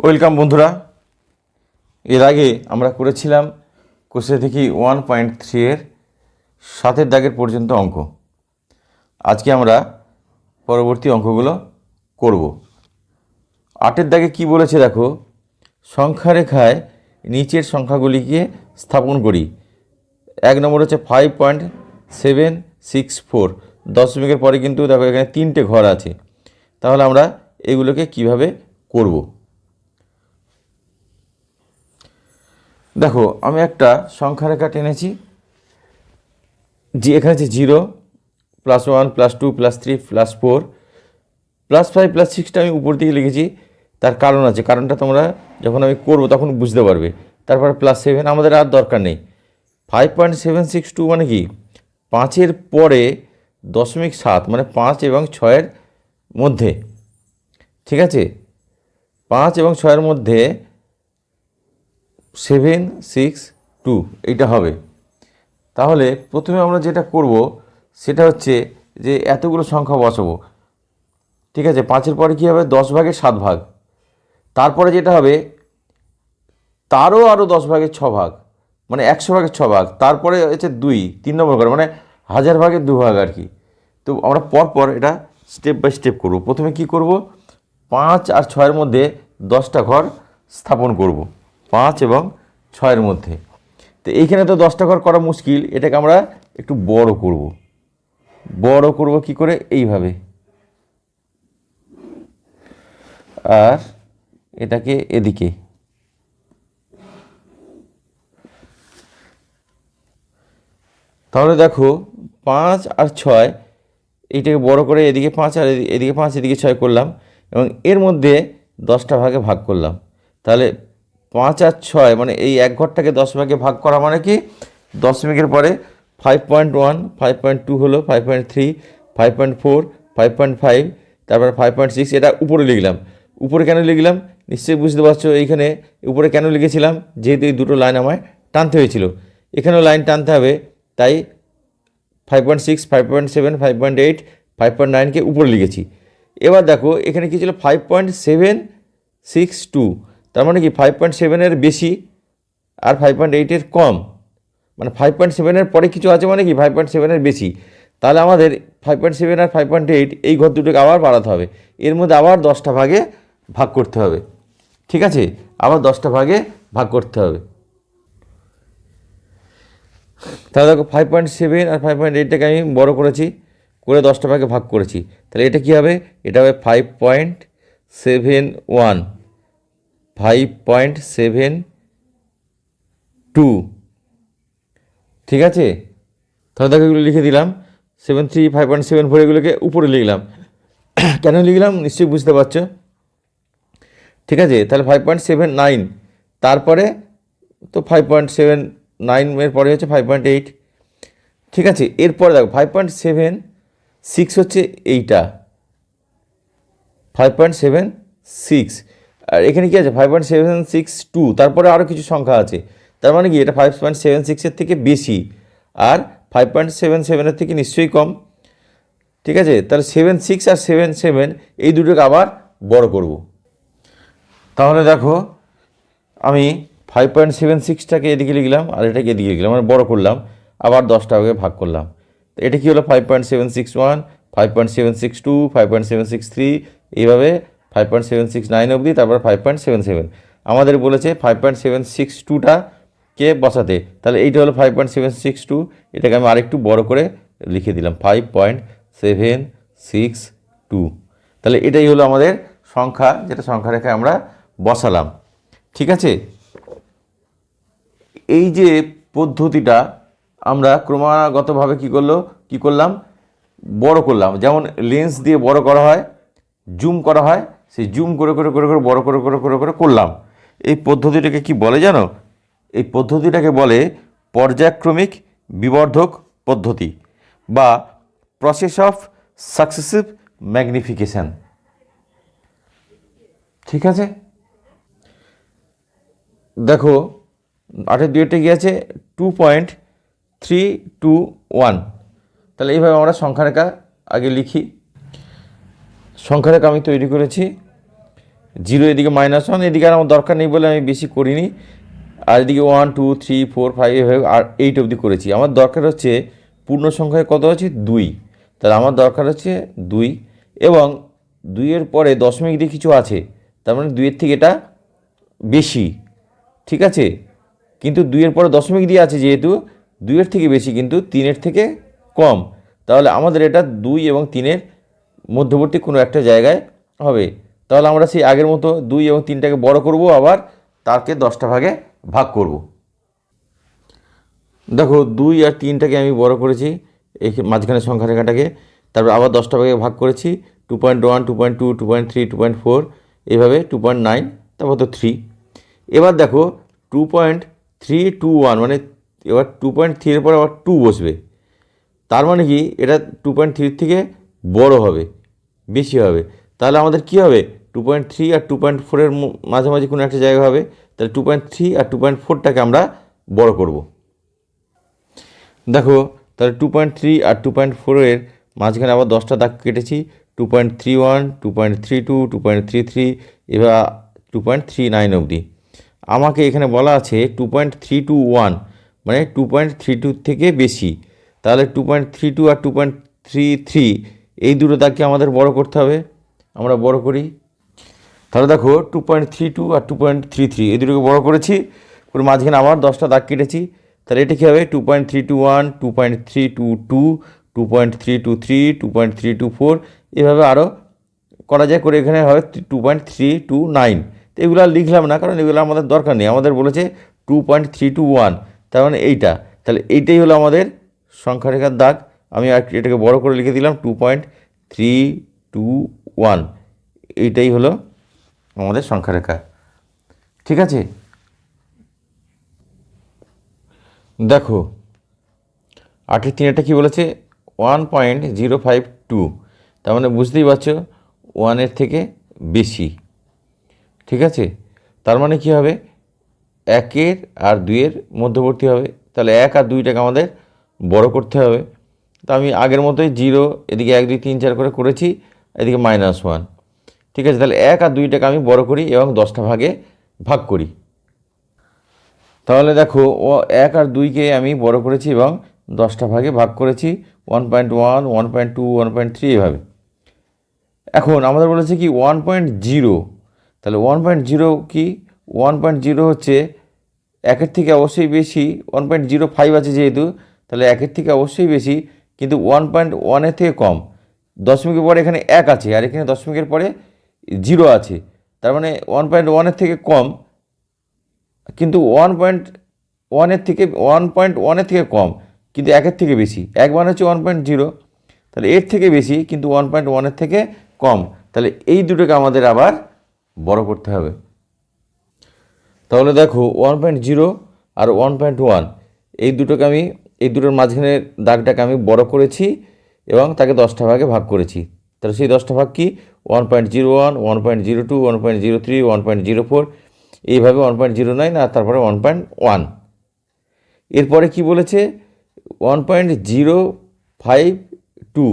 Welcome বন্ধুরা। এর আগে আমরা করেছিলাম কোষে থেকে ওয়ান পয়েন্ট থ্রি এর সাতের দাগের পর্যন্ত অঙ্ক। আজকে আমরা পরবর্তী অঙ্কগুলো করব। আটের দাগে কি বলেছে দেখো সংখ্যা রেখায় নিচের সংখ্যাগুলিকে স্থাপন করি। এক নম্বর হচ্ছে five point seven six four দশমিকের পরে কিন্তু দেখো এখানে তিনটে ঘর আছে। তাহলে আমরা এগুলোকে কীভাবে করব? দেখো, আমি একটা সংখ্যা রেখা টেনেছি যে এখানে আছে zero plus one plus two plus three plus four plus five plus সিক্সটা আমি উপর দিকে লিখেছি, তার কারণ আছে, কারণটা তোমরা যখন আমি করব তখন বুঝতে পারবে। তারপরে প্লাস সেভেন আমাদের আর দরকার নেই। Five point seven six two মানে কি? পাঁচের পরে দশমিক সাত মানে পাঁচ এবং ছয়ের মধ্যে, ঠিক আছে? পাঁচ এবং ছয়ের মধ্যে সেভেন, সিক্স, টু, এইটা হবে। তাহলে প্রথমে আমরা যেটা করব, সেটা হচ্ছে যে এতগুলো সংখ্যা বসাবো। ঠিক আছে, পাঁচের পরে কী হবে? দশ ভাগের সাত ভাগ। তারপরে যেটা হবে, তারও আরও দশ ভাগের ছ ভাগ। মানে একশো ভাগের ছ ভাগ। তারপরে হচ্ছে দুই, তিন নম্বর করে মানে হাজার ভাগের দু ভাগ আর কি। তো আমরা পর পর এটা স্টেপ বাই স্টেপ করব। প্রথমে কি করব? পাঁচ আর ছয়ের মধ্যে দশটা ঘর স্থাপন করব। পাঁচ এবং ছয়ের মধ্যে। তো এইখানে তো দশটা ঘর করা মুশকিল, এটাকে আমরা একটু বড় করব। বড় করব কি করে? এইভাবে। আর এটাকে এদিকে। তাহলে দেখো, পাঁচ আর ছয়, এইটাকে বড় করে এদিকে পাঁচ আর এদি- এদিকে পাঁচ, এদিকে ছয় করলাম এবং এর মধ্যে দশটা ভাগে ভাগ করলাম। তাহলে পাঁচ আর ছয় মানে এই এক ঘরটাকে দশ ভাগে ভাগ করা মানে কি দশমিকের পরে five point one five point two হলো five point three five point four five point five তারপরে ফাইভ পয়েন্ট সিক্স এটা উপরে লিখলাম উপরে কেন লিখলাম নিশ্চয়ই বুঝতে পারছ এইখানে উপরে কেন লিখেছিলাম যেহেতু এই দুটো লাইন আমায় টানতে হয়েছিল এখানেও লাইন টানতে হবে তাই five point six five point seven five point eight five point নাইনকে উপরে লিখেছি এবার দেখো এখানে কী ছিল five point seven six two তার মানে কি ফাইভ পয়েন্ট সেভেনের বেশি আর ফাইভ পয়েন্ট এইটের কম? মানে ফাইভ পয়েন্ট সেভেনের পরে কিছু আছে মানে কি ফাইভ পয়েন্ট সেভেনের বেশি? তাহলে আমাদের ফাইভ পয়েন্ট সেভেন আর ফাইভ পয়েন্ট এইট এই ঘর দুটোকে আবার বাড়াতে হবে। এর মধ্যে আবার দশটা ভাগে ভাগ করতে হবে। ঠিক আছে? আবার দশটা ভাগে ভাগ করতে হবে। তাহলে দেখো ফাইভ পয়েন্ট সেভেন আর ফাইভ পয়েন্ট এইটটাকে আমি বড়ো করেছি, করে দশটা ভাগে ভাগ করেছি। তাহলে এটা কী হবে? এটা হবে five point seven one five point seven two ঠিক আছে? তাহলে দেখো এগুলো লিখে দিলাম। Seven three five point seven four এগুলোকে উপরে লিখলাম। কেন লিখলাম? নিশ্চয়ই বুঝতে পারছ। ঠিক আছে? তাহলে ফাইভ পয়েন্ট সেভেন নাইন তারপরে তো ফাইভ পয়েন্ট সেভেন নাইনের পরে হচ্ছে ফাইভ পয়েন্ট এইট ঠিক আছে? এরপরে দেখো ফাইভ পয়েন্ট সেভেন সিক্স হচ্ছে এইটা। ফাইভ পয়েন্ট সেভেন সিক্স আর এখানে কি আছে? Five point seven six two তারপরে আরও কিছু সংখ্যা আছে। তার মানে কি? এটা ফাইভ পয়েন্ট সেভেন সিক্সের থেকে বেশি, আর ফাইভ পয়েন্ট সেভেন সেভেনের থেকে নিশ্চয়ই কম। ঠিক আছে? তাহলে সেভেন সিক্স আর সেভেন সেভেন এই দুটোকে আবার বড় করব। তাহলে দেখো, আমি ফাইভ পয়েন্ট সেভেন সিক্সটাকে এদিকে লিখলাম, আর এটাকে এদিকে লিখলাম মানে বড় করলাম, আবার দশটা ভাগে ভাগ করলাম। তো এটা কি হলো? Five point seven six one five point seven six two five point seven six three এইভাবে five point seven six nine অবধি, তারপর ফাইভ পয়েন্ট সেভেন সেভেন আমাদের বলেছে ফাইভ পয়েন্ট সেভেন সিক্স টুটা কে বসাতে? তাহলে এইটা হলো five point seven six two এটাকে আমি আরেকটু বড় করে লিখে দিলাম five point seven six two তাহলে এটাই হলো আমাদের সংখ্যা, যেটা সংখ্যা রেখে আমরা বসালাম। ঠিক আছে? এই যে পদ্ধতিটা আমরা ক্রমাগতভাবে কী করল? কী করলাম? বড় করলাম। যেমন লেন্স দিয়ে বড় করা হয় জুম করা হয় সেই জুম করে করে করে করে বড় করে করে করে করে করলাম। এই পদ্ধতিটাকে কি বলে জানো? এই পদ্ধতিটাকে বলে পর্যায়ক্রমিক বিবর্ধক পদ্ধতি বা প্রসেস অফ সাকসেসিভ ম্যাগনিফিকেশান ঠিক আছে? দেখো, আটের দুইটা গিয়ে আছে? Two point three two one তাহলে এইভাবে আমরা সংখ্যারেখা আগে লিখি। সংখ্যারেখা আমি তৈরি করেছি। জিরো এদিকে মাইনাস ওয়ান এদিকে আর আমার দরকার নেই বলে আমি বেশি করিনি। আর এদিকে one two three four five এভাবে আর এইট অবধি করেছি। আমার দরকার হচ্ছে পূর্ণ সংখ্যায় কত আছে? দুই। তাহলে আমার দরকার হচ্ছে দুই। এবং দুইয়ের পরে দশমিক দিয়ে কিছু আছে। তার মানে দুইয়ের থেকে এটা বেশি। ঠিক আছে? কিন্তু দুইয়ের পরে দশমিক দিয়ে আছে যেহেতু, দুইয়ের থেকে বেশি কিন্তু তিনের থেকে কম। তাহলে আমাদের এটা দুই এবং তিনের মধ্যবর্তী কোনো একটা জায়গায় হবে। তাহলে আমরা সেই আগের মতো দুই এবং তিনটাকে বড় করব, আবার তাকে দশটা ভাগে ভাগ করব। দেখো, দুই আর তিনটাকে আমি বড় করেছি, এই মাঝখানে সংখ্যা রেখাটাকে। তারপর আবার দশটা ভাগে ভাগ করেছি two point one two point two two point three two point four এভাবে টু পয়েন্ট নাইন তারপর তো থ্রি এবার দেখো two point three two one মানে এবার টু পয়েন্ট থ্রির পরে আবার টু বসবে। তার মানে কি? এটা টু পয়েন্ট থ্রির থেকে বড় হবে। বেশি হবে তাহলে আমাদের কি হবে টু পয়েন্ট থ্রি আর টু পয়েন্ট ফোরের মাঝামাঝি কোনো একটা জায়গা হবে তাহলে টু পয়েন্ট থ্রি আর টু পয়েন্ট ফোরটাকে আমরা বড় করব দেখো তাহলে টু পয়েন্ট থ্রি আর টু পয়েন্ট ফোরের মাঝখানে আবার দশটা দাগ কেটেছি two point three one two point three two two point three three এবার টু পয়েন্ট থ্রি নাইন অবধি আমাকে এখানে বলা আছে two point three two one মানে টু পয়েন্ট থ্রি টু থেকে বেশি তাহলে টু পয়েন্ট থ্রি টু আর টু পয়েন্ট থ্রি থ্রি এই দুটো দাগকে আমাদের বড় করতে হবে। আমরা বড় করি। তাহলে দেখো টু পয়েন্ট থ্রি টু আর টু পয়েন্ট থ্রি থ্রি এই দুটোকে বড়ো করেছি। করে মাঝখানে আবার দশটা দাগ কেটেছি। তাহলে এটা কী হবে? Two point three two one two point three two two two point three two three two point three two four এভাবে আরও করা যায় করে এখানে হবে two point three two nine তো এগুলো লিখলাম না, কারণ এগুলো আমাদের দরকার নেই। আমাদের বলেছে two point three two one তার মানে এইটা। তাহলে এইটাই হলো আমাদের সংখ্যা রেখার দাগ। আমি এটাকে বড় করে লিখে দিলাম two point three two one এইটাই হলো আমাদের সংখ্যা রেখা। ঠিক আছে? দেখো, আটের তিনেরটা কী বলেছে? One point zero five two তার মানে বুঝতেই পারছ ওয়ানের থেকে বেশি। ঠিক আছে? তার মানে কী হবে? একের আর দুইয়ের মধ্যবর্তী হবে। তাহলে এক আর দুইটাকে আমাদের বড় করতে হবে। তো আমি আগের মতোই জিরো, এদিকে এক, দুই, তিন, চার করে করেছি, এদিকে মাইনাস ওয়ান ঠিক আছে, তাহলে এক আর দুইটাকে আমি বড় করি এবং দশটা ভাগে ভাগ করি। তাহলে দেখো, ও এক আর দুইকে আমি বড় করেছি এবং দশটা ভাগে ভাগ করেছি one point one one point two one point three এভাবে। এখন আমাদের বলেছে কি ওয়ান পয়েন্ট জিরো তাহলে ওয়ান পয়েন্ট জিরো কি? ওয়ান পয়েন্ট জিরো হচ্ছে একের থেকে অবশ্যই বেশি ওয়ান পয়েন্ট জিরো ফাইভ আছে যেহেতু, তাহলে একের থেকে অবশ্যই বেশি কিন্তু ওয়ান পয়েন্ট ওয়ানের থেকে কম। দশমিকের পরে এখানে এক আছে, আর এখানে দশমিকের পরে জিরো আছে। তার মানে ওয়ান পয়েন্ট ওয়ানের থেকে কম, কিন্তু ওয়ান পয়েন্ট ওয়ানের থেকে ওয়ান পয়েন্ট ওয়ানের থেকে কম, কিন্তু একের থেকে বেশি। এক মানে হচ্ছে ওয়ান পয়েন্ট জিরো তাহলে এর থেকে বেশি, কিন্তু ওয়ান পয়েন্ট ওয়ানের থেকে কম। তাহলে এই দুটোকে আমাদের আবার বড় করতে হবে। তাহলে দেখো ওয়ান পয়েন্ট জিরো আর ওয়ান পয়েন্ট ওয়ান এই দুটোকে আমি এই দুটোর মাঝখানের দাগটাকে আমি বড় করেছি এবং তাকে দশটা ভাগে ভাগ করেছি তাহলে সেই দশটা ভাগ কি one point zero one one point zero two one point zero three one point zero four এইভাবে ওয়ান পয়েন্ট জিরো নাইন আর তারপরে ওয়ান পয়েন্ট ওয়ান এরপরে কি বলেছে one point zero five two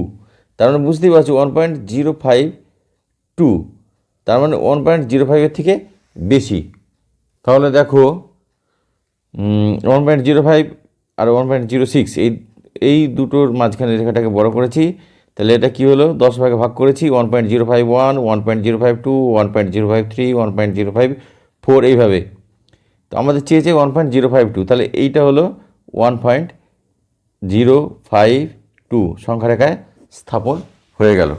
তার মানে বুঝতেই পারছ one point zero five two তার মানে ওয়ান পয়েন্ট জিরো ফাইভের থেকে বেশি তাহলে দেখো ওয়ান পয়েন্ট জিরো ফাইভ আর ওয়ান পয়েন্ট জিরো সিক্স এই এই দুটোর মাঝখানে রেখাটাকে বড় করেছি, তাহলে এটা কী হলো? দশ ভাগে ভাগ করেছি one point zero five one one point zero five two one point zero five three one point zero five four এইভাবে। তো আমাদের চেয়েছে one point zero five two তাহলে এইটা হলো one point zero five two সংখ্যা রেখায় স্থাপন হয়ে গেল।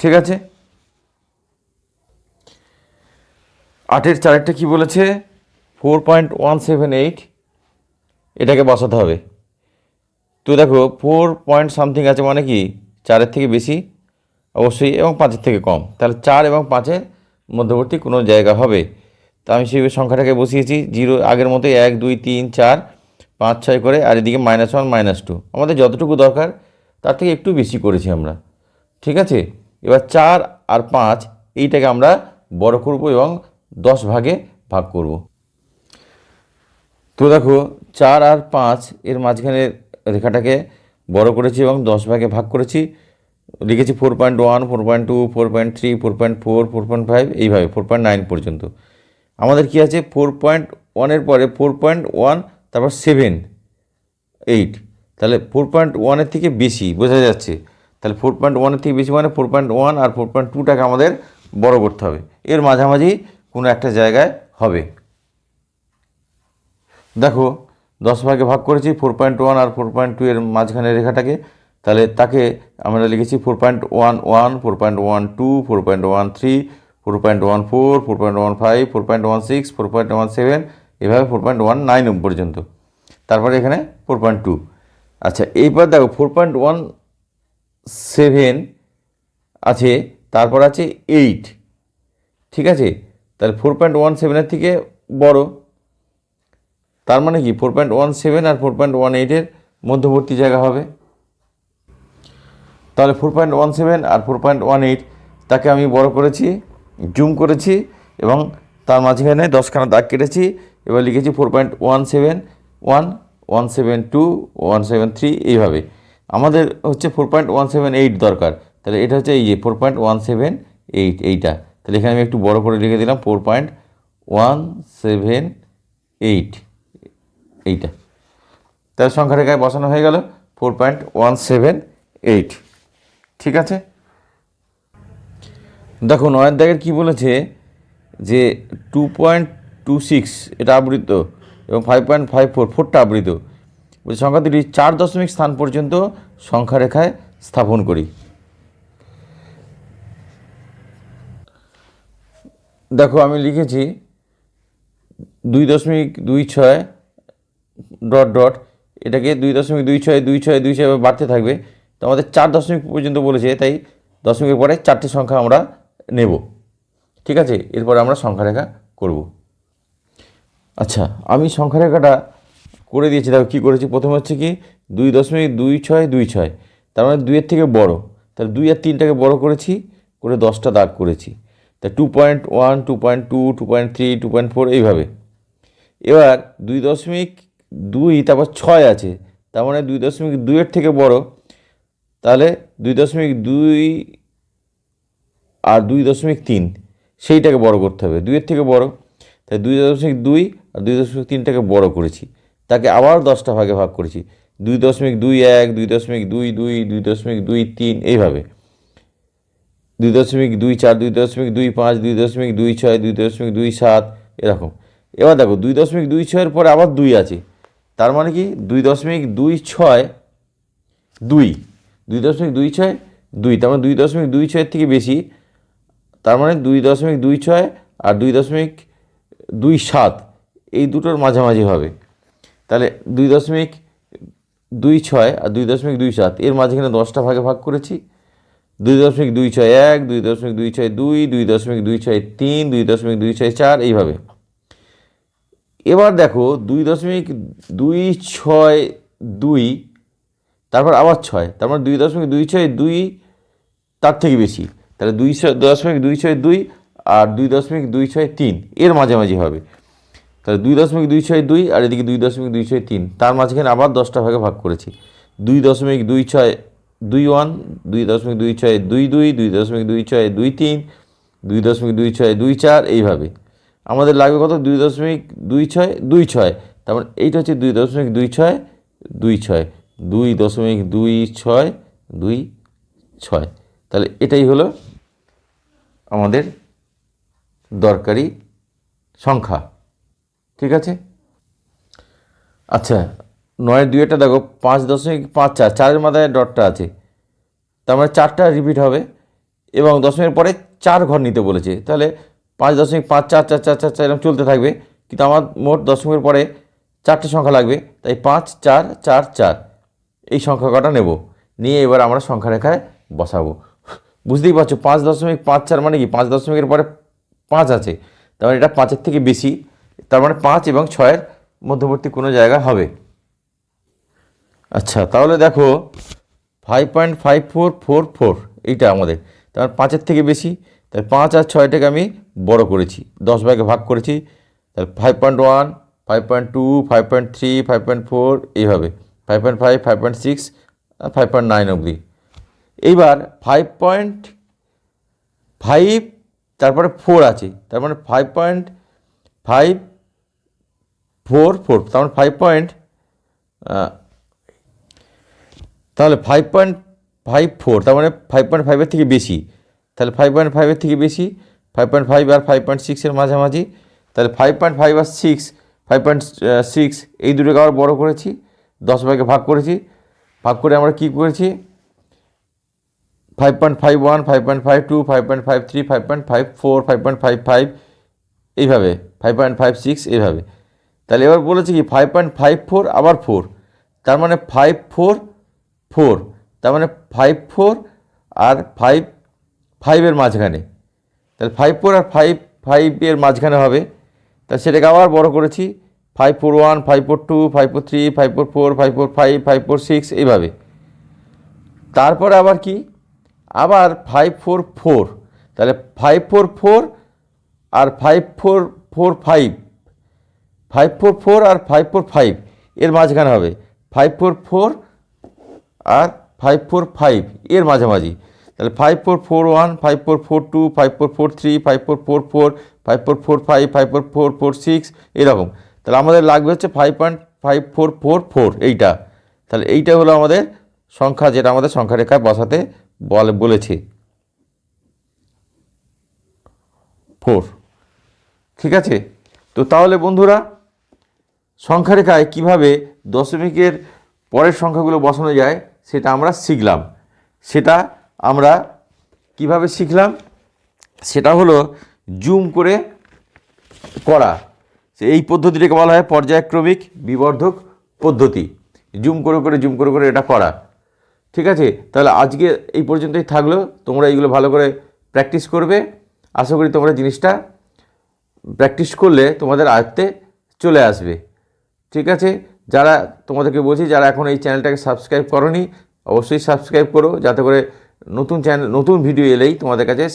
ঠিক আছে? আটের চারেরটা কী বলেছে? Four point one seven eight এটাকে বসাতে হবে। তো দেখো ফোর পয়েন্ট সামথিং আছে মানে কি? চারের থেকে বেশি, অবশ্যই, এবং পাঁচের থেকে কম। তাহলে চার এবং পাঁচের মধ্যবর্তী কোনো জায়গা হবে। তা আমি সেই সংখ্যাটাকে বসিয়েছি, জিরো, আগের মতো এক, দুই, তিন, চার, পাঁচ, ছয় করে, আর এদিকে মাইনাস ওয়ান মাইনাস টু আমাদের যতটুকু দরকার, তার থেকে একটু বেশি করেছি আমরা। ঠিক আছে? এবার চার আর পাঁচ, এইটাকে আমরা বড় করব এবং দশ ভাগে ভাগ করব। তো দেখো চার আর পাঁচ এর মাঝখানে রেখাটাকে বড় করেছি এবং দশ ভাগে ভাগ করেছি লিখেছি four point one four point two four point three four point four four point five এইভাবে ফোর পয়েন্ট নাইন পর্যন্ত আমাদের কী আছে ফোর পয়েন্ট ওয়ানের পরে ফোর পয়েন্ট ওয়ান তারপর সেভেন এইট তাহলে ফোর পয়েন্ট ওয়ানের থেকে বেশি বোঝা যাচ্ছে তাহলে ফোর পয়েন্ট ওয়ানের থেকে বেশি মানে ফোর পয়েন্ট ওয়ান আর ফোর পয়েন্ট টুটাকে আমাদের বড় করতে হবে এর মাঝামাঝি কোনো একটা জায়গায় হবে দেখো দশ ভাগে ভাগ করেছি ফোর পয়েন্ট ওয়ান আর ফোর পয়েন্ট টু এর মাঝখানে রেখাটাকে তাহলে তাকে আমরা লিখেছি four point one one four point one two four point one three four point one four four point one five four point one six four point one seven এভাবে four point one nine পর্যন্ত তারপরে এখানে four point two আচ্ছা এইবার দেখো four point one seven আছে তারপর আছে এইট ঠিক আছে তাহলে ফোর পয়েন্ট ওয়ান সেভেনের থেকে বড় তার মানে কি? ফোর পয়েন্ট ওয়ান সেভেন আর ফোর পয়েন্ট ওয়ান এইটের মধ্যবর্তী জায়গা হবে। তাহলে ফোর পয়েন্ট ওয়ান সেভেন আর ফোর পয়েন্ট ওয়ান এইট তাকে আমি বড় করেছি জুম করেছি এবং তার মাঝখানে দশখানা দাগ কেটেছি। এবার লিখেছি four point one seven one one seven two one seven three এইভাবে। আমাদের হচ্ছে four point one seven eight দরকার। তাহলে এটা হচ্ছে এই যে four point one seven eight এইটা। তাহলে এখানে আমি একটু বড় করে লিখে দিলাম four point one seven eight এইটা। তার সংখ্যা রেখায় বসানো হয়ে গেল four point one seven eight ঠিক আছে? দেখো নয়ের দাগের কী বলেছে যে টু পয়েন্ট টু সিক্স এটা আবৃত এবং ফাইভ পয়েন্ট ফাইভ ফোর ফোরটা আবৃত। বলছে, সংখ্যা দুটি চার দশমিক স্থান পর্যন্ত সংখ্যা রেখায় স্থাপন করি। দেখো, আমি লিখেছি দুই দশমিক দুই ছয় ডট ডট এটাকে দুই দশমিক দুই ছয় দুই ছয় দুই ছয় বাড়তে থাকবে। তো আমাদের চার দশমিক পর্যন্ত বলেছে, তাই দশমিকের পরে চারটি সংখ্যা আমরা নেব। ঠিক আছে? এরপরে আমরা সংখ্যা রেখা করব। আচ্ছা আমি সংখ্যা রেখাটা করে দিয়েছি। দেখো কী করেছি? প্রথমে হচ্ছে কি, দুই দশমিক দুই ছয় দুই ছয়। তার মানে দুইয়ের থেকে বড়। তাহলে দুই আর তিনটাকে বড় করেছি, করে দশটা দাগ করেছি। তা two point one two point two two point three two point four এইভাবে। এবার দুই দশমিক দুই তারপর ছয় আছে তার মানে দুই দশমিক দুইয়ের থেকে বড় তাহলে দুই দশমিক দুই আর দুই দশমিক তিন সেইটাকে বড় করতে হবে দুইয়ের থেকে বড় তাই দুই দশমিক দুই আর দুই দশমিক তিনটাকে বড় করেছি তাকে আবার দশটা ভাগে ভাগ করেছি দুই দশমিক দুই এক দুই দশমিক দুই দুই দুই দশমিক দুই তিন এইভাবে দুই দশমিক দুই চার দুই দশমিক দুই পাঁচ দুই দশমিক দুই ছয় দুই দশমিক দুই সাত এরকম এবার দেখো দুই দশমিক দুই ছয়ের পরে আবার দুই আছে তার মানে কি দুই দশমিক দুই ছয় দুই দুই দশমিক দুই ছয় দুই তার মানে দুই দশমিক দুই ছয়ের থেকে বেশি তার মানে দুই দশমিক দুই ছয় আর দুই দশমিক দুই সাত এই দুটোর মাঝামাঝি হবে তাহলে দুই দশমিক দুই ছয় আর দুই দশমিক দুই সাত এর মাঝখানে দশটা ভাগে ভাগ করেছি দুই দশমিক দুই ছয় এক দুই দশমিক দুই ছয় দুই দুই দশমিক দুই ছয় তিন দুই দশমিক দুই ছয় চার এইভাবে এবার দেখো দুই দশমিক দুই ছয় দুই তারপর আবার ছয় তারপর দুই দশমিক দুই ছয় দুই তার থেকে বেশি তাহলে দুই ছয় দশমিক দুই ছয় দুই আর দুই দশমিক দুই ছয় তিন এর মাঝামাঝি হবে তাহলে দুই দশমিক দুই ছয় দুই আর এদিকে দুই দশমিক দুই ছয় তিন তার মাঝখানে আবার দশটা ভাগে ভাগ করেছি দুই দশমিক দুই ছয় দুই ওয়ান দুই দশমিক দুই ছয় দুই দুই দুই দশমিক দুই ছয় দুই তিন দুই দশমিক দুই ছয় দুই চার এইভাবে আমাদের লাগবে কত? দুই দশমিক দুই ছয় দুই ছয়। তারপর এইটা হচ্ছে দুই দশমিক দুই ছয় দুই ছয়। দুই দশমিক দুই ছয় দুই ছয়। তাহলে এটাই হলো আমাদের দরকারি সংখ্যা। ঠিক আছে? আচ্ছা নয়ের দুইটা দেখো, পাঁচ দশমিক পাঁচ চার, চারের মাথায় ডটটা আছে। তার মানে চারটা রিপিট হবে এবং দশমিকের পরে চার ঘর নিতে বলেছে। তাহলে পাঁচ দশমিক পাঁচ চার চার চার চার চার এরকম চলতে থাকবে। কিন্তু আমার মোট দশমিকের পরে চারটে সংখ্যা লাগবে, তাই পাঁচ চার চার চার এই সংখ্যা কটা নেব। নিয়ে এবার আমরা সংখ্যা রেখায় বসাবো। বুঝতেই পারছ, পাঁচ দশমিক পাঁচ চার মানে কি? পাঁচ দশমিকের পরে পাঁচ আছে। তার মানে এটা পাঁচের থেকে বেশি। তার মানে পাঁচ এবং ছয়ের মধ্যবর্তী কোনো জায়গা হবে। আচ্ছা তাহলে দেখো five point five four four four এইটা আমাদের। তার পাঁচের থেকে বেশি তাই পাঁচ আর ছয়টাকে আমি বড় করেছি দশ ভাগে ভাগ করেছি তাহলে five point one five point two five point three five point four এইভাবে five point five five point six five point nine অবধি এইবার ফাইভ পয়েন্ট ফাইভ তারপরে ফোর আছে তার মানে five point five four four তার মানে ফাইভ পয়েন্ট তাহলে ফাইভ পয়েন্ট ফাইভ ফোর তার মানে ফাইভ পয়েন্ট ফাইভের থেকে বেশি তাহলে ফাইভ পয়েন্ট ফাইভের থেকে বেশি ফাইভ পয়েন্ট ফাইভ আর ফাইভ পয়েন্ট সিক্সের মাঝামাঝি তাহলে ফাইভ পয়েন্ট ফাইভ আর সিক্স ফাইভ পয়েন্ট সিক্স এই দুটোকে আবার বড়ো করেছি দশ ভাগে ভাগ করেছি ভাগ করে আমরা কী করেছি five point five one five point five two five point five three five point five four five point five five এইভাবে ফাইভ পয়েন্ট ফাইভ সিক্স এইভাবে তাহলে এবার বলেছে কি ফাইভ পয়েন্ট ফাইভ ফোর আবার ফোর তার মানে ফাইভ ফোর ফোর তার মানে ফাইভ ফোর আর ফাইভ ফাইভের মাঝখানে তাহলে ফাইভ ফোর আর ফাইভ ফাইভের মাঝখানে হবে তা সেটাকে আবার বড় করেছি five four one five four two five four three five four four five four five five four six এইভাবে তারপরে আবার কি আবার ফাইভ ফোর ফোর তাহলে ফাইভ ফোর ফোর আর five four four five five four four আর five four five এর মাঝখানে হবে five four four আর ফাইভ ফোর ফাইভ এর মাঝামাঝি তাহলে five four four one five four four two five four four three five four four four five four four five five four four four six এরকম। তাহলে আমাদের লাগবে হচ্ছে five point five four four four এইটা। তাহলে এইটা হলো আমাদের সংখ্যা, যেটা আমাদের সংখ্যা রেখায় বসাতে বলে, বলেছে। ফোর ঠিক আছে? তো তাহলে বন্ধুরা সংখ্যা রেখায় কীভাবে দশমিকের পরের সংখ্যাগুলো বসানো যায়, সেটা আমরা শিখলাম। সেটা আমরা কীভাবে শিখলাম? সেটা হলো জুম করে করা। এই পদ্ধতিটাকে বলা হয় পর্যায়ক্রমিক বিবর্ধক পদ্ধতি। জুম করে করে জুম করে করে এটা করা। ঠিক আছে? তাহলে আজকে এই পর্যন্তই থাকল। তোমরা এইগুলো ভালো করে প্র্যাকটিস করবে। আশা করি তোমরা জিনিসটা প্র্যাকটিস করলে তোমাদের আয়ত্তে চলে আসবে। ঠিক আছে? যারা তোমাদেরকে বলছি, যারা এখন এই চ্যানেলটাকে সাবস্ক্রাইব করনি, অবশ্যই সাবস্ক্রাইব করো। যাতে করে নতুন চ্যানেল নতুন ভিডিও এলেই তোমাদের কাছে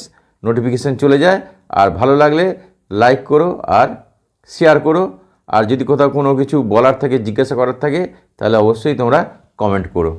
নোটিফিকেশান চলে যায়। আর ভালো লাগলে লাইক করো আর শেয়ার করো। আর যদি কোথাও কোনো কিছু বলার থাকে, জিজ্ঞাসা করার থাকে, তাহলে অবশ্যই তোমরা কমেন্ট করো।